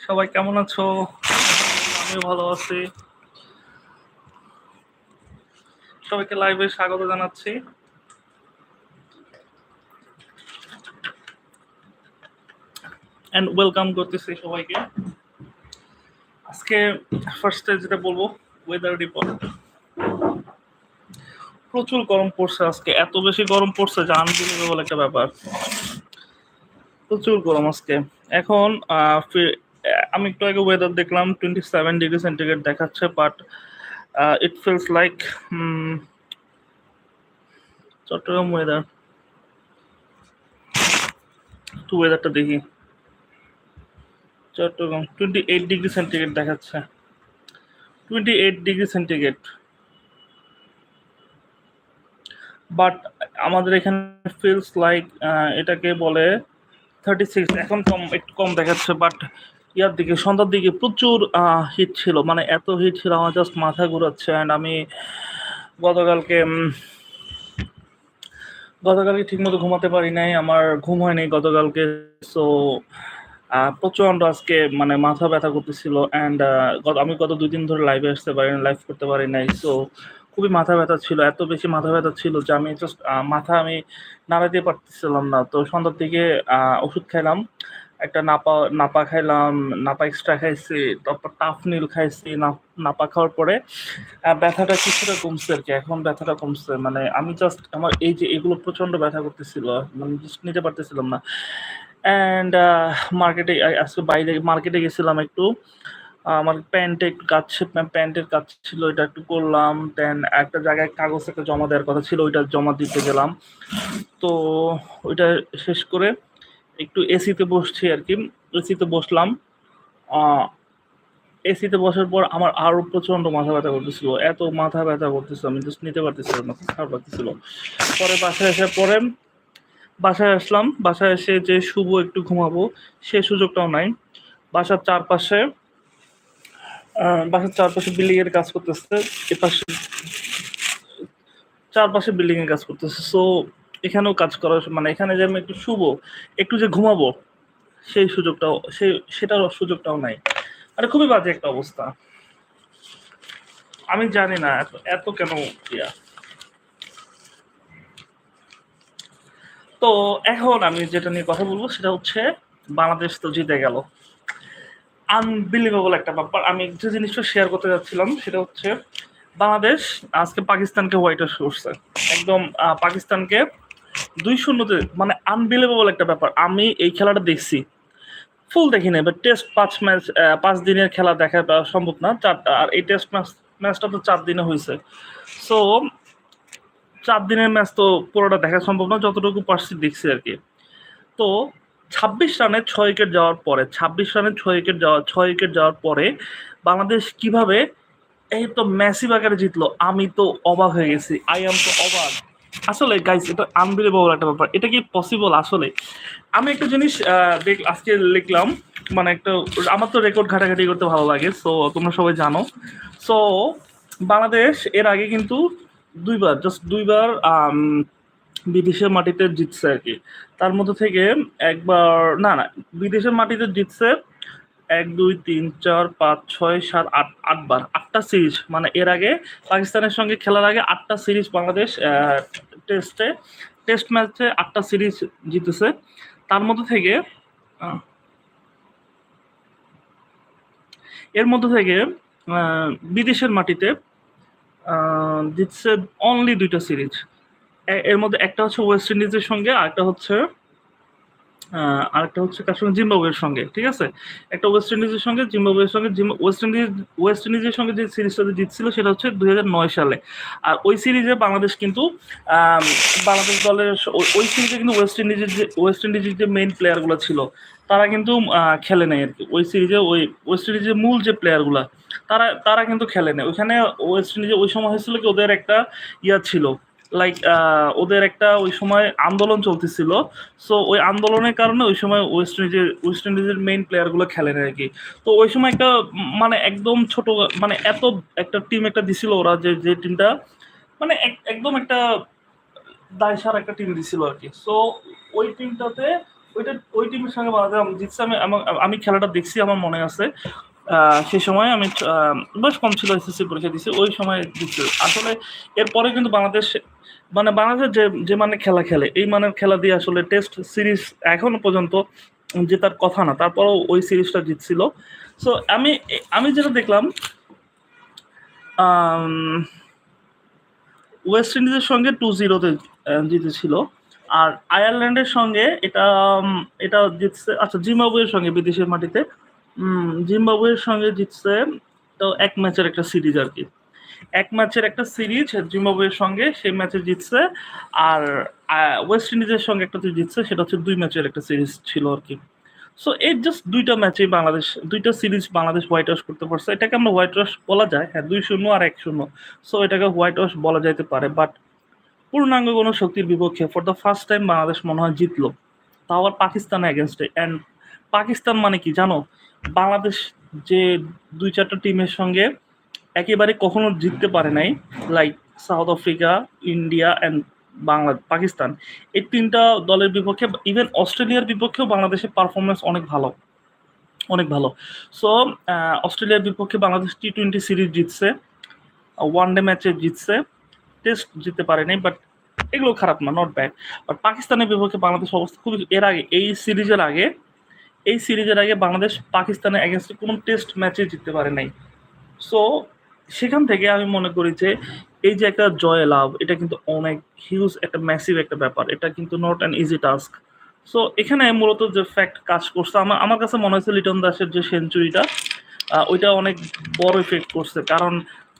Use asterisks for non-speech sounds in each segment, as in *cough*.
সবাই কেমন আছো? আমিও ভালো আছি। সবাইকে লাইভে স্বাগত জানাচ্ছি। ওয়েলকাম করতেছি সবাইকে। আজকে ফার্স্টে যেটা বলব ওয়েদার রিপোর্ট প্রচুর গরম পড়ছে আজকে। এত বেশি গরম পড়ছে যে আনবিলিভেবল একটা ব্যাপার। প্রচুর গরম আজকে। এখন আমি একটু আগে ওয়েদার দেখলাম টোয়েন্টি সেভেন ডিগ্রি সেন্টিগ্রেড দেখাচ্ছে but it feels like Chattogram weather একটু ওয়েদারটা দেখি। Chattogram twenty eight degree centigrade দেখাচ্ছে। Twenty eight degree centigrade but আমাদের এখানে ফিলস লাইক এটাকে বলে থার্টি সিক্স এখন কম, একটু কম দেখাচ্ছে বাট ইয়ার দিকে, সন্ধ্যার দিকে প্রচুর হিট ছিল মানে এত হিট ছিল, আমার জাস্ট মাথা ঘুরাচ্ছে অ্যান্ড আমি গতকালকে গতকালকে ঠিকমতো ঘুমাতে পারি নাই, আমার ঘুম হয়নি গতকালকে সো প্রচণ্ড আজকে মানে মাথা ব্যথা করতেছিল অ্যান্ড আমি গত দুই দিন ধরে লাইভে আসতে পারি লাইভ করতে পারি নাই সো খুবই মাথা ব্যথা ছিল, এত বেশি মাথা ব্যথা ছিল যে আমি জাস্ট মাথা আমি নাড়াতে পারতেছিলাম না। তো সন্ধ্যার দিকে ওষুধ খাইলাম, একটা নাপা নাপা খাইলাম, নাপা এক্সট্রা খাইছি, তারপর টাফ নীল খাইছি, নাপা খাওয়ার পরে ব্যথাটা কিছুটা কমছে আর কি এখন ব্যথাটা কমছে। মানে আমি জাস্ট আমার এই যে এগুলো প্রচণ্ড ব্যথা করতেছিল মানে জাস্ট নিতে পারতেছিলাম না। অ্যান্ড মার্কেটে আজকে বাইরে মার্কেটে গেছিলাম একটু। আমার প্যান্টে কাজ প্যান্টের কাজ ছিল, ওইটা একটু করলাম। দেন একটা জায়গায় কাগজ একটা জমা দেওয়ার কথা ছিল, ওইটা জমা দিতে গেলাম। তো ওইটা শেষ করে একটু এসিতে বসছি আর কি। এসিতে বসলাম। এসিতে বসার পর আমার আরও প্রচণ্ড মাথা ব্যথা করতেছিল। এত মাথা ব্যথা করতেছিল, আমি জাস্ট নিতে পারতেছিলাম না, খারাপ লাগতেছিল। পরে বাসায় আসার পরে বাসায় আসলাম। বাসায় এসে যে শুভ একটু ঘুমাবো, সে সুযোগটাও নাই। বাসার চারপাশে বাসার চারপাশে বিল্ডিং এর কাজ করতেছে, এপাশে চারপাশে বিল্ডিং এর কাজ করতেছে। সো এখানেও কাজ করা মানে এখানে যে আমি একটু শুবো, একটু যে ঘুমাবো, সেই সুযোগটাও সেই সেটার সুযোগটাও নাই। মানে খুবই বাজে একটা অবস্থা। আমি জানি না এত এত কেন ইয়া। তো এখন আমি যেটা নিয়ে কথা বলব, সেটা হচ্ছে বাংলাদেশ তো জিতে গেল। আনবিলিভেবল একটা ব্যাপার। আমি যে জিনিসটা শেয়ার করতে যাচ্ছিলাম, সেটা হচ্ছে বাংলাদেশ আজকে পাকিস্তানকে হোয়াইট ওয়াশ করছে। একদম পাকিস্তানকে দুই শূন্যতে মানে আনবিলিভেবল একটা ব্যাপার। আমি এই খেলাটা দেখছি। ফুল দেখি নাই টেস্ট পাঁচ ম্যাচ পাঁচ দিনের খেলা দেখা সম্ভব না। চারটা আর এই টেস্ট ম্যাচ ম্যাচটা তো চার দিনে হয়েছে। সো চার দিনের ম্যাচ তো পুরোটা দেখা সম্ভব না, যতটুকু পারছি দেখছি আর কি। তো ছাব্বিশ রানে ছয় উইকেট যাওয়ার পরে, ছাব্বিশ রানে ছয় উইকেট যাওয়া, ছয় উইকেট যাওয়ার পরে বাংলাদেশ কীভাবে এই তো ম্যাসিভ আকারে জিতলো? আমি তো অবাক হয়ে গেছি। আই এম তো অবাক। আসলে গাইস এটা আনবিলিভেবল একটা ব্যাপার। এটা কি পসিবল আসলে? আমি একটা জিনিস দেখ আজকে লিখলাম মানে একটা আমার তো রেকর্ড ঘাটাঘাটি করতে ভালো লাগে সো তোমরা সবাই জানো। সো বাংলাদেশ এর আগে কিন্তু দুইবার জাস্ট দুইবার বিদেশের মাটিতে জিতছে আর কি। তার মধ্যে থেকে একবার, না না, বিদেশের মাটিতে জিতছে এক, দুই, তিন, চার, পাঁচ, ছয়, সাত, আট, আটবার, আটটা সিরিজ। মানে এর আগে পাকিস্তানের সঙ্গে খেলার আগে আটটা সিরিজ বাংলাদেশ টেস্টে, টেস্ট ম্যাচে আটটা সিরিজ জিতেছে। তার মধ্যে থেকে এর মধ্যে থেকে বিদেশের মাটিতে জিতছে অনলি দুইটা সিরিজ। এর মধ্যে একটা হচ্ছে ওয়েস্ট ইন্ডিজের সঙ্গে আর একটা হচ্ছে আরেকটা হচ্ছে কার সঙ্গে? জিম্বাবুয়ের সঙ্গে, ঠিক আছে? একটা ওয়েস্ট ইন্ডিজের সঙ্গে জিম্বাবুয়ের সঙ্গে ওয়েস্ট ইন্ডিজ ওয়েস্ট ইন্ডিজের সঙ্গে যে সিরিজটাতে জিতছিল, সেটা হচ্ছে দুই হাজার নয় সালে। আর ওই সিরিজে বাংলাদেশ কিন্তু বাংলাদেশ দলের ওই- সিরিজে কিন্তু ওয়েস্ট ইন্ডিজের যে ওয়েস্ট ইন্ডিজের যে মেইন প্লেয়ারগুলো ছিল, তারা কিন্তু খেলে নেই আর কি ওই সিরিজে ওই ওয়েস্ট ইন্ডিজের মূল যে প্লেয়ারগুলো তারা তারা কিন্তু খেলে নেই। ওইখানে ওয়েস্ট ইন্ডিজে ওই সময় হয়েছিল কি, ওদের একটা ইয়া ছিল লাইক ওদের একটা ওই সময় আন্দোলন চলতেছিল। সো ওই আন্দোলনের কারণে ওই সময় ওয়েস্ট ইন্ডিজের ওয়েস্ট ইন্ডিজের মেইন প্লেয়ারগুলো খেলে না আর কি। তো ওই সময় একটা মানে একদম ছোট মানে এত একটা টিম একটা দিছিল ওরা যে যে টিমটা মানে এক- একদম একটা দায়সার একটা টিম দিছিল আর কি। সো ওই টিমটাতে ওইটা, ওই টিমের সঙ্গে আম- জিতছে আমি আমি খেলাটা দেখছি, আমার মনে আছে। সেই সময় আমি বেশ কম ছিল এসএসসি পরীক্ষা দিচ্ছি ওই সময় জিতছে আসলে এরপরে কিন্তু বাংলাদেশ মানে বাংলাদেশ যে যে মানে খেলা খেলে, এই মানের খেলা দিয়ে আসলে টেস্ট সিরিজ এখনও পর্যন্ত জেতার কথা না, তারপরেও ওই সিরিজটা জিতছিল। সো আমি আমি যেটা দেখলাম ওয়েস্ট ইন্ডিজের সঙ্গে টু জিরোতে জিতেছিল। আর আয়ারল্যান্ডের সঙ্গে এটা এটা জিতছে আচ্ছা জিম্বাবুয়ের সঙ্গে বিদেশের মাটিতে। জিম্বাবুয়ের সঙ্গে জিতছে, তো এক ম্যাচের একটা সিরিজ আর কি। এক ম্যাচের একটা সিরিজ, জিম্বাবুয়ের সঙ্গে সেই ম্যাচে জিতছে, আর ওয়েস্ট ইন্ডিজের সঙ্গে একটা জিতছে, সেটা হচ্ছে দুই ম্যাচের একটা সিরিজ ছিল আর কি। সো এই জাস্ট দুইটা ম্যাচে বাংলাদেশ, দুইটা সিরিজ বাংলাদেশ হোয়াইট ওয়াশ করতে পারছে। এটাকে আমরা হোয়াইট ওয়াশ বলা যায় হ্যাঁ দুই শূন্য আর এক শূন্য। সো এটাকে হোয়াইট ওয়াশ বলা যাইতে পারে বাট পূর্ণাঙ্গ কোনো শক্তির বিপক্ষে for the first time Bangladesh মনে হয় জিতলো। তাও আবার পাকিস্তান এগেনস্টে অ্যান্ড পাকিস্তান মানে কি জানো? বাংলাদেশ যে দুই চারটা টিমের সঙ্গে একেবারে কখনো জিততে পারে নাই like South Africa India and Bangla, Pakistan. এই তিনটা দলের বিপক্ষে ইভেন অস্ট্রেলিয়ার বিপক্ষেও বাংলাদেশের পারফরমেন্স অনেক ভালো। অনেক ভালো। সো অস্ট্রেলিয়ার বিপক্ষে বাংলাদেশ টি টোয়েন্টি সিরিজ জিতছে ওয়ান ডে ম্যাচে জিতছে টেস্ট জিততে পারেনি বাট এগুলো খারাপ না নট ব্যাড বাট পাকিস্তানের বিপক্ষে বাংলাদেশ অবস্থা খুবই, এর আগে, এই সিরিজের আগে এই সিরিজের আগে বাংলাদেশ পাকিস্তানের এগেনস্টে কোনো টেস্ট ম্যাচে জিততে পারে নাই। সো সেখান থেকে আমি মনে করি যে, এই যে একটা জয় লাভ, এটা কিন্তু অনেক হিউজ একটা ম্যাসিভ একটা ব্যাপার। এটা কিন্তু not an easy task so এখানে মূলত যে ফ্যাক্ট কাজ করছে আমার আমার কাছে মনে হয়েছে লিটন দাসের যে সেঞ্চুরিটা ওইটা অনেক বড় ইফেক্ট করছে। কারণ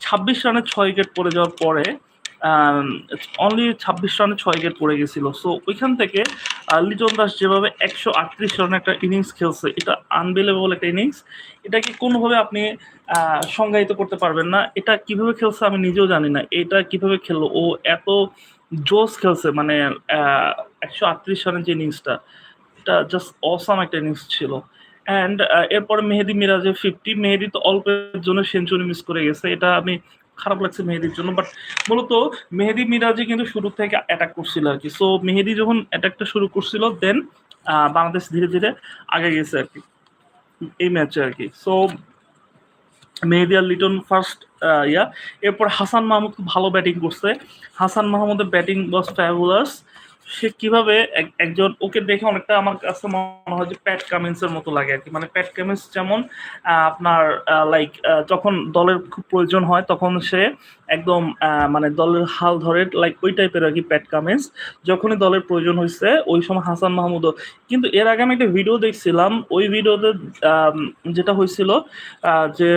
ছাব্বিশ রানে ছয় উইকেট পড়ে যাওয়ার পরে অনলি ছাব্বিশ রানে ছয় উইকেট পড়ে গেছিল। সো ওইখান থেকে লিটন দাস যেভাবে একশো আটত্রিশ রানের একটা ইনিংস খেলছে, এটা আনবিলেবল একটা ইনিংস এটাকে কোনোভাবে আপনি সংজ্ঞায়িত করতে পারবেন না। এটা কীভাবে খেলছে আমি নিজেও জানি না। এটা কীভাবে খেললো? ও এত জোস খেলছে মানে একশো আটত্রিশ রানের যে ইনিংসটা এটা জাস্ট অসাম একটা ইনিংস ছিল। অ্যান্ড এরপরে মেহেদি মিরাজের ফিফটি মেহেদি তো অল্পের জন্য সেঞ্চুরি মিস করে গেছে। এটা আমি খারাপ লাগছে মেহেদির জন্য বাট মূলত মেহেদি মিরাজি কিন্তু শুরু থেকে অ্যাটাক করছিল আর কি। সো মেহেদি যখন অ্যাটাকটা শুরু করছিল দেন বাংলাদেশ ধীরে ধীরে আগে গেছে আর কি, এই ম্যাচে আর কি। সো মেহেদি আর লিটন ফার্স্ট ইয়া। এরপর হাসান মাহমুদ খুব ভালো ব্যাটিং করছে। হাসান মাহমুদের ব্যাটিং ওয়াজ ফ্যাবুলাস সে কীভাবে এক- একজন, ওকে দেখে অনেকটা আমার কাছে মনে হয় যে প্যাট কামিন্সের মতো লাগে আর কি। মানে প্যাট কামিন্স যেমন আপনার লাইক যখন দলের খুব প্রয়োজন হয় তখন সে একদম মানে দলের হাল ধরে লাইক ওই টাইপের আর কি প্যাট কামিন্স যখনই দলের প্রয়োজন হয়েছে ওই সময় হাসান মাহমুদও কিন্তু এর আগে আমি একটা ভিডিও দেখছিলাম, ওই ভিডিওতে যেটা হয়েছিল যে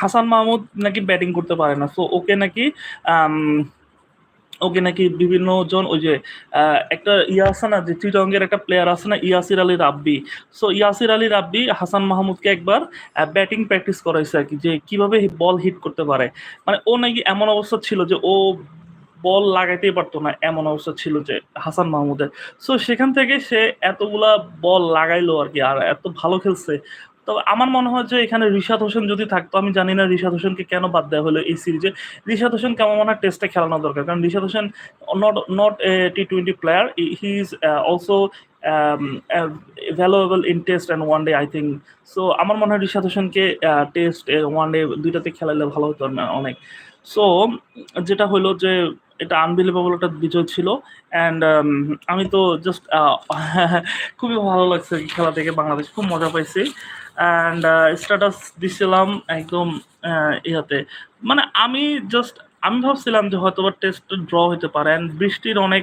হাসান মাহমুদ নাকি ব্যাটিং করতে পারে না। সো ওকে নাকি ওকে নাকি বিভিন্ন জন ওই যে একটা ইয়া আছে না, যে চিটঙ্গের একটা প্লেয়ার আছে না, ইয়াসির আলী রাব্বি। সো ইয়াসির আলী রাব্বি হাসান মাহমুদকে একবার ব্যাটিং প্র্যাকটিস করাইছে আর কি, যে কীভাবে বল হিট করতে পারে। মানে ও নাকি এমন অবস্থা ছিল যে ও বল লাগাইতেই পারতো না, এমন অবস্থা ছিল যে হাসান মাহমুদের। সো সেখান থেকে সে এতগুলা বল লাগাইলো আর কি, আর এত ভালো খেলছে। তবে আমার মনে হয় যে এখানে রিশাদ হোসেন যদি থাকতো, আমি জানি না রিশাদ হোসেনকে কেন বাদ দেওয়া হলো এই সিরিজে। রিশাদ হোসেন কেমন মনে হয় টেস্টে খেলানো দরকার? কারণ Rishad Hossain not not a T twenty player he is also valuable in test and one day I think so আমার মনে হয় রিশাদ হোসেনকে টেস্ট ওয়ান ডে দুইটাতে খেলালে ভালো হতো না অনেক। সো যেটা হলো যে এটা আনবিলিভেবল একটা বিজয় ছিল। অ্যান্ড আমি তো জাস্ট *laughs* খুবই ভালো লাগছে খেলা থেকে বাংলাদেশ। খুব মজা পাইছি। অ্যান্ড স্ট্যাটাস দিছিলাম একদম ইয়াতে মানে আমি জাস্ট আমি ভাবছিলাম যে হয়তো বা টেস্ট ড্র হতে পারে। অ্যান্ড বৃষ্টির অনেক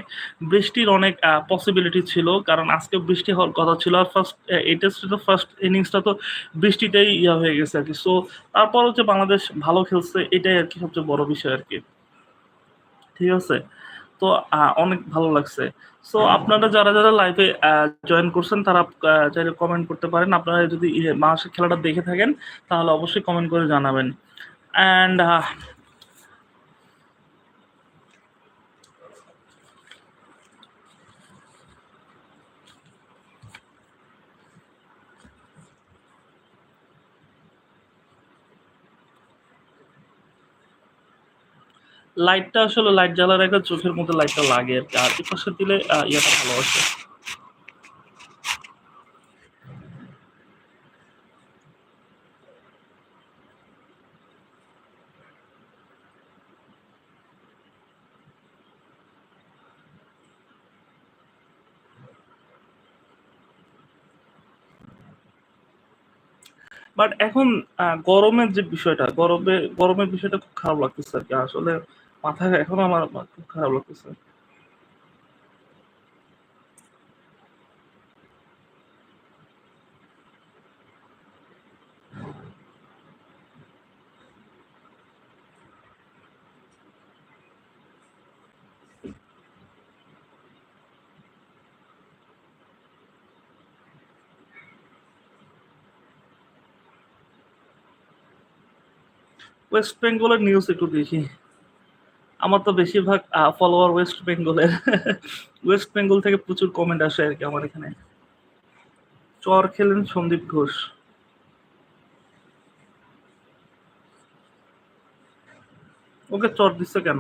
বৃষ্টির অনেক পসিবিলিটি ছিল। কারণ আজকে বৃষ্টি হওয়ার কথা ছিল। আর ফার্স্ট এই টেস্টে তো ফার্স্ট ইনিংসটা তো বৃষ্টিতেই ইয়া হয়ে গেছে আর কি। সো তারপর হচ্ছে বাংলাদেশ ভালো খেলছে। এটাই আর কি সবচেয়ে বড় বিষয় আর কি। ঠিক আছে? তো অনেক ভালো লাগছে। সো আপনারা যারা যারা লাইভে জয়েন করছেন, তারা চাইলে কমেন্ট করতে পারেন। আপনারা যদি মাসের খেলাটা দেখে থাকেন, তাহলে অবশ্যই কমেন্ট করে জানাবেন। অ্যান্ড লাইটটা আসলে লাইট জ্বালার একটা চোখের মধ্যে লাইটটা লাগে আর কি আর এই দিলে ইয়েটা ভালো আসে। বাট এখন গরমের যে বিষয়টা, গরমে, গরমের বিষয়টা খুব খারাপ লাগতেছে আর কি। আসলে মাথা এখন আমার খুব খারাপ লাগতেছে। ওয়েস্ট বেঙ্গলের নিউজ একটু দেখি। আমার তো বেশিরভাগ ফলোয়ার ওয়েস্ট বেঙ্গলের ওয়েস্ট বেঙ্গল থেকে প্রচুর কমেন্ট আসে আর কি আমার এখানে। চর খেলেন সন্দীপ ঘোষ। ওকে চর দিচ্ছে কেন?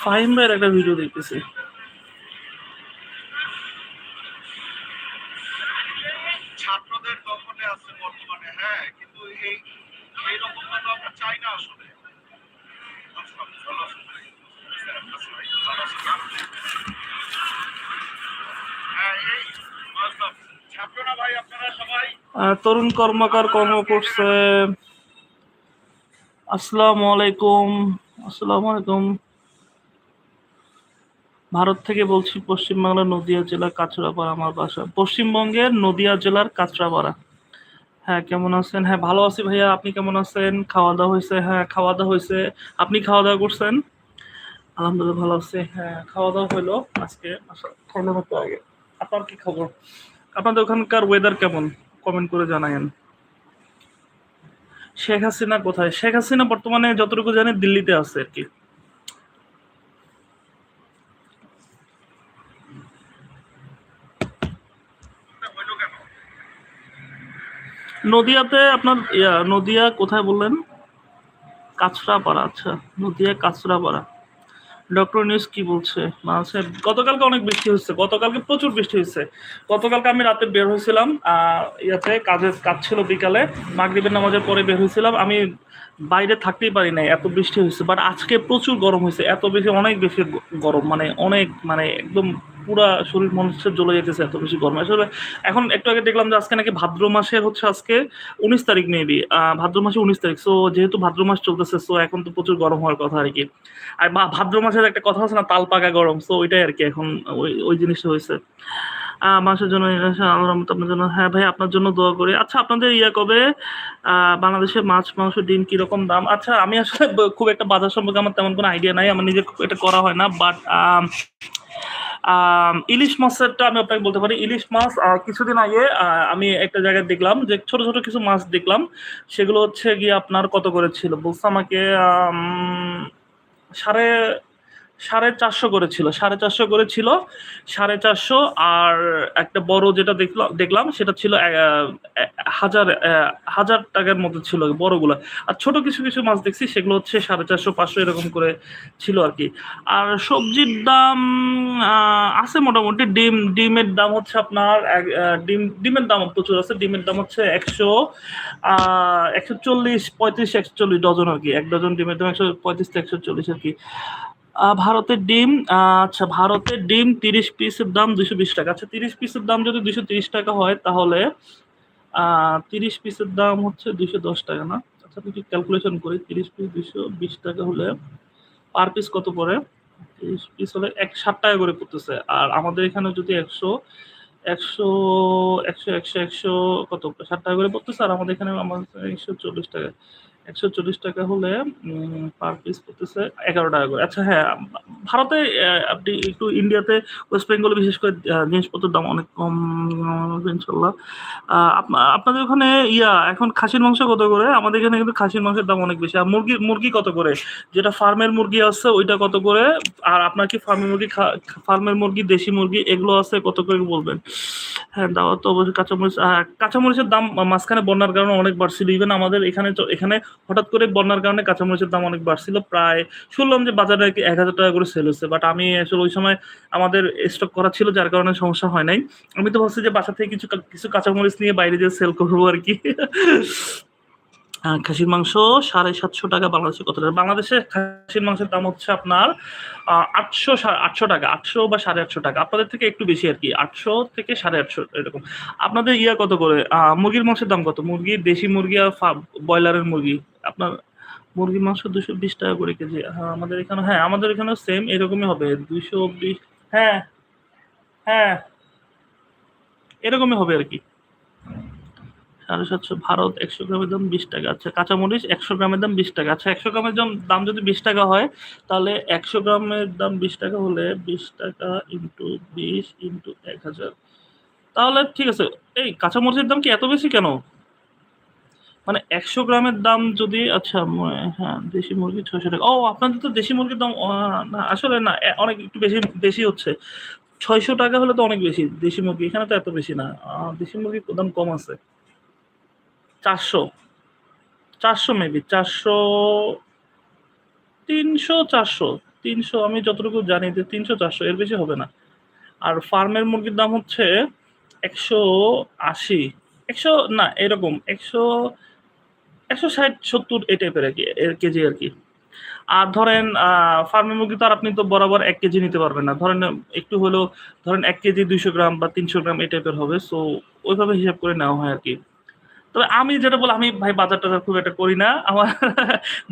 ফাহিম ভাইয়ের একটা ভিডিও দেখতেছি ছাত্রদের দখলে আছে বর্তমানে হ্যাঁ কিন্তু এই তো আমরা চাই না আসলে? হ্যাঁ, তরুণ কর্মকার কর্ম করছে আসসালামু আলাইকুম। আসসালামু আলাইকুম। ভারত থেকে বলছি পশ্চিমবাংলার নদিয়া জেলার কাঁচরাপাড়া আমার বাসা। পশ্চিমবঙ্গের নদিয়া জেলার কাঁচরাপাড়া। হ্যাঁ কেমন আছেন? হ্যাঁ ভালো আছি ভাইয়া। আপনি কেমন আছেন? খাওয়া দাওয়া হয়েছে? হ্যাঁ খাওয়া দাওয়া হয়েছে। আপনি খাওয়া দাওয়া করছেন? আলহামদুলিল্লাহ ভালো আছে। হ্যাঁ খাওয়া দাওয়া হলো আজকে। খাইলাম একটু আগে। আপনার কি খবর? আপনাদের ওখানকার ওয়েদার কেমন? কমেন্ট করে জানায়েন। শেখ হাসিনা কোথায়? শেখ হাসিনা বর্তমানে যতটুকু জানি দিল্লিতে আছে আর কি। নদিয়াতে আপনার নদিয়া কোথায় বললেন? কাছড়াপাড়া আচ্ছা নদিয়া কাছড়াপাড়া ডক্টর নিউজ কি বলছে? বাংলাদেশে গতকালকে অনেক বৃষ্টি হচ্ছে গতকালকে প্রচুর বৃষ্টি হয়েছে। গতকালকে আমি রাতে বের হয়েছিলাম ইয়াতে কাজের কাজ ছিল বিকালে, মাগরীবের নামাজের পরে বের হয়েছিলাম। আমি বাইরে থাকতেই পারি নাই, এত বৃষ্টি হয়েছে বাট আজকে প্রচুর গরম হয়েছে, এত বেশি, অনেক বেশি গরম মানে অনেক মানে একদম পুরা শরীর মানুষের জ্বলে যেতেছে, এত বেশি গরম। আসলে এখন একটু আগে দেখলাম যে আজকে নাকি ভাদ্র মাসের হচ্ছে আজকে উনিশ তারিখ মেবি ভাদ্র মাসে উনিশ তারিখ। সো যেহেতু ভাদ্র মাস চলতেছে সো এখন তো প্রচুর গরম হওয়ার কথা আর কি আর ভাদ্র মাসের একটা কথা আছে না, তাল পাকা গরম। সো ওইটাই আর কি এখন ওই ওই জিনিসটা হয়েছে। মাসের জন্য রহমতে আপনার জন্য হ্যাঁ ভাই, আপনার জন্য দোয়া করি। আচ্ছা আপনাদের ইয়া কবে? বাংলাদেশে মাছ, মাংস, ডিম কীরকম দাম? আচ্ছা আমি আসলে খুব একটা বাজার সম্পর্কে আমার তেমন কোনো আইডিয়া নাই। আমার খুব এটা করা হয় না বাট ইলিশ মাছেরটা আমি আপনাকে বলতে পারি ইলিশ মাছ কিছুদিন আগে আমি একটা জায়গায় দেখলাম যে ছোট ছোট কিছু মাছ দেখলাম সেগুলো হচ্ছে গিয়ে আপনার কত করে ছিল? বলছে আমাকে আম, সাড়ে সাড়ে চারশো করে ছিল, সাড়ে চারশো করে ছিল, সাড়ে চারশো আর একটা বড় যেটা দেখলাম দেখলাম সেটা ছিল হাজার হাজার টাকার মতো ছিল বড়গুলো। আর ছোট কিছু কিছু মাছ দেখছি, সেগুলো হচ্ছে সাড়ে চারশো, পাঁচশো এরকম করে ছিল আর কি। আর সবজির দাম আছে মোটামুটি, ডিম, ডিমের দাম হচ্ছে আপনার ডিম, ডিমের দাম প্রচুর আছে, ডিমের দাম হচ্ছে একশো একশো চল্লিশ, পঁয়ত্রিশ, একশো চল্লিশ, ডজন আর কি, এক ডজন ডিমের দাম একশো পঁয়ত্রিশ একশো চল্লিশ আর কি। ভারতের ডিম আচ্ছা ভারতের ডিম তিরিশ পিসের দাম দুশো বিশ টাকা। আচ্ছা তিরিশ পিসের দাম যদি দুশো তিরিশ টাকা হয়, তাহলে তিরিশ পিসের দাম হচ্ছে দুশো দশ টাকা না? আচ্ছা আমি ক্যালকুলেশন করি। তিরিশ পিস দুশো বিশ টাকা হলে পার পিস কত পড়ে? তিরিশ পিস হলে এক, ষাট টাকা করে পড়তেছে। আর আমাদের এখানে যদি একশো একশো একশো একশো একশো কত? ষাট টাকা করে পড়তেছে। আর আমাদের এখানে আমাদের একশো চল্লিশ টাকা। একশো চল্লিশ টাকা হলে পার পিস পড়তেছে এগারো টাকা করে। আচ্ছা হ্যাঁ ভারতে আপনি একটু ইন্ডিয়াতে ওয়েস্ট বেঙ্গলে বিশেষ করে জিনিসপত্রের দাম অনেক কম ইনশাল্লাহ আপনাদের ওখানে, ইয়া, এখন খাসির মাংস কত করে? আমাদের এখানে কিন্তু খাসির মাংসের দাম অনেক বেশি। আর মুরগি মুরগি কত করে? যেটা ফার্মের মুরগি আছে, ওইটা কত করে? আর আপনার কি ফার্মের মুরগি ফার্মের মুরগি, দেশি মুরগি, এগুলো আছে, কত করে বলবেন? হ্যাঁ দাওয়া তো অবশ্যই কাঁচামরিচ কাঁচামরিচের দাম মাঝখানে বন্যার কারণে অনেক বাড়ছিল। ইভেন আমাদের এখানে এখানে হঠাৎ করে বন্যার কারণে কাঁচামরিচের দাম অনেক বাড়ছিল, প্রায় শুনলাম যে বাজারে এক হাজার টাকা করে সেল হচ্ছে বাট আমি আসলে ওই সময় আমাদের স্টক করা ছিল, যার কারণে সমস্যা হয় নাই। আমি তো ভাবছি যে বাসা থেকে কিছু কিছু কাঁচামরিচ নিয়ে বাইরে যেয়ে সেল করব আর কি। খাসির মাংস সাড়ে সাতশো টাকা বাংলাদেশে কত টাকা? বাংলাদেশে খাসির মাংসের দাম হচ্ছে আপনার আটশো আটশো টাকা, আটশো বা সাড়ে আটশো টাকা। আপনাদের থেকে একটু বেশি আর কি, আটশো থেকে সাড়ে আটশো এরকম। আপনাদের ইয়া কত করে? মুরগির মাংসের দাম কত? মুরগি, দেশি মুরগি আর ব্রয়লারের মুরগি। আপনার মুরগির মাংস দুশো বিশ টাকা করে কেজি। হ্যাঁ আমাদের এখানে হ্যাঁ আমাদের এখানেও সেম এরকমই হবে। দুশো বিশ হ্যাঁ হ্যাঁ এরকমই হবে আর কি। সাড়ে সাতশো ভারত একশো গ্রামের দাম বিশ টাকা। আচ্ছা কাঁচামরিচ একশো গ্রামের দাম বিশ টাকা। আচ্ছা একশো গ্রামের দাম দাম যদি বিশ টাকা হয়, তাহলে একশো গ্রামের দাম বিশ টাকা হলে বিশ টাকা ইন্টু বিশ ইন্টু এক হাজার। তাহলে ঠিক আছে, এই কাঁচামরিচের দাম কি এত বেশি কেন? মানে একশো গ্রামের দাম যদি আচ্ছা হ্যাঁ দেশি মুরগি ছয়শো টাকা। ও, আপনাদের তো দেশি মুরগির দাম না, আসলে না অনেক একটু বেশি বেশি হচ্ছে। ছয়শো টাকা হলে তো অনেক বেশি, দেশি মুরগি। এখানে তো এত বেশি না। দেশি মুরগির দাম কম আছে। চারশো। চারশো মেবি চারশো, তিনশো চারশো। তিনশো, আমি যতটুকু জানি যে তিনশো, চারশো, এর বেশি হবে না। আর ফার্মের মুরগির দাম হচ্ছে একশো আশি। একশো, না, এরকম, একশো একশো ষাট, সত্তর, এই টাইপের আর কি, এর কেজি আর কি। আর ধরেন ফার্মের মুরগি তো আর আপনি তো বরাবর এক কেজি নিতে পারবেন না। ধরেন, একটু হলেও ধরেন এক কেজি দুইশো গ্রাম বা তিনশো গ্রাম এই টাইপের হবে। সো ওইভাবে হিসাব করে নেওয়া হয় আর কি। তবে আমি যেটা বলি আমি ভাই বাজার টাজার খুব একটা করি না। আমার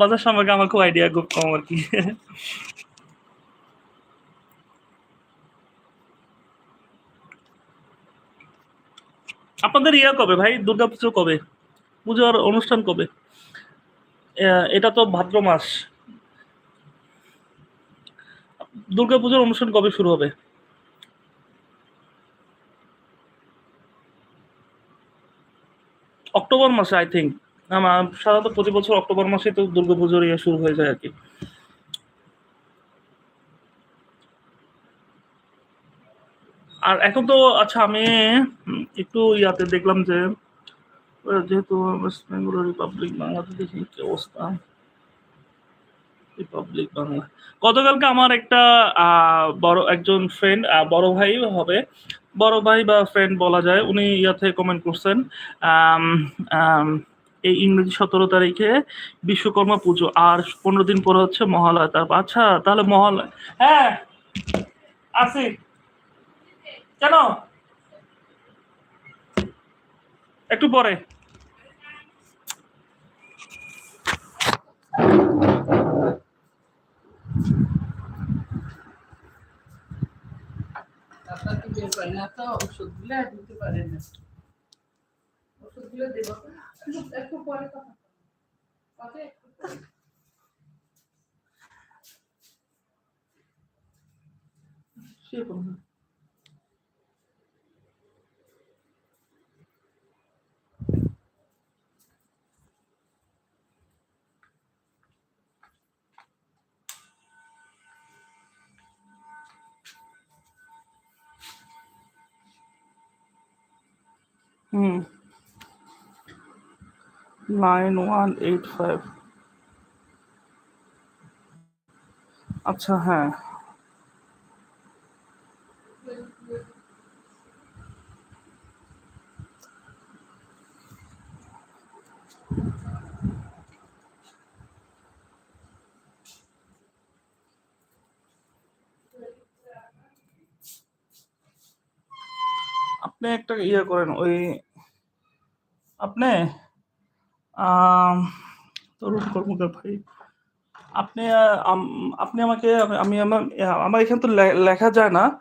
বাজার সম্পর্কে আমার খুব আইডিয়া খুব কম আর কি। আপনাদের ইয়া কবে ভাই? দুর্গা পুজো কবে? পুজোর অনুষ্ঠান কবে? এটা তো ভাদ্র মাস। দুর্গা পুজোর অনুষ্ঠান কবে শুরু হবে? অক্টোবর মাসে আই থিঙ্ক আমার সাধারণত প্রতি বছর অক্টোবর মাসে তো দুর্গা পুজোর ইয়ে শুরু হয়ে যায় আর কি। আর এখন তো আচ্ছা আমি একটু ইয়াতে দেখলাম যে যেহেতু ওয়েস্ট বেঙ্গল রিপাবলিক বাংলাতে দেখি কি অবস্থা। রিপাবলিক বাংলা। গতকালকে আমার একটা বড়, একজন ফ্রেন্ড বড় ভাই হবে বড় ভাই বা ফ্রেন্ড বলা যায়, উনি ইয়াতে কমেন্ট করছেন এই ইংরেজি সতেরো তারিখে বিশ্বকর্মা পুজো, আর পনেরো দিন পরে হচ্ছে মহালয়া। তারপর আচ্ছা তাহলে মহালয়া হ্যাঁ আছি কেন? একটু পরে। আপনাকে বের করে না তো ওষুধগুলো আর দিতে পারে না ওষুধগুলো দেবো একটু- একটু পরে কথা বলব। কথা একটু পরে। শেয়ার করুন hmm nine one eight five আচ্ছা হ্যাঁ আপনি একটা ইয়ে করেন ওই আপনি তরুণ কর্মকার ভাই, আপনি আপনি আমাকে, আমি- আমি আমার আমার এখান তো লেখা যায় না।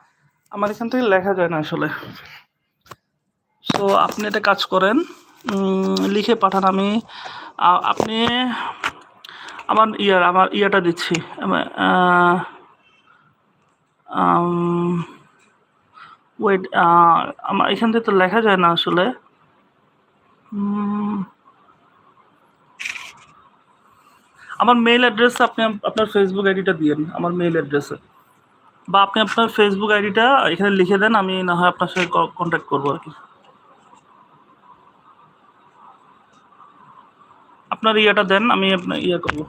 আমার এখান থেকে লেখা যায় না আসলে। সো আপনি একটা কাজ করেন লিখে পাঠান আমি আপনি আমার ইয়ার, আমার ইয়াটা দিচ্ছি। ওয়েট আমার এখান থেকে তো লেখা যায় না আসলে। আমার মেইল অ্যাড্রেস আপনি আপনার ফেসবুক আইডিটা দিয়েন, আমার মেইল অ্যাড্রেসে বা আপনি আপনার ফেসবুক আইডিটা এখানে লিখে দেন, আমি না হয় আপনার সাথে কন্ট্যাক্ট করব আর কি। আপনার ইয়েটা দেন, আমি আপনার ইয়ে করব।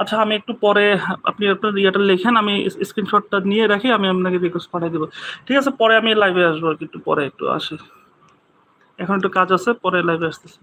আচ্ছা আমি একটু পরে আপনি আপনার ইয়েটা লিখেন, আমি স্ক্রিনশটটা নিয়ে রাখি, আমি আপনাকে রিকোয়েস্ট পাঠিয়ে দেবো। ঠিক আছে, পরে আমি লাইভে আসব আর কি, একটু পরে একটু আসি। এখন একটু কাজ আছে পরে লাইভে আসতেছি।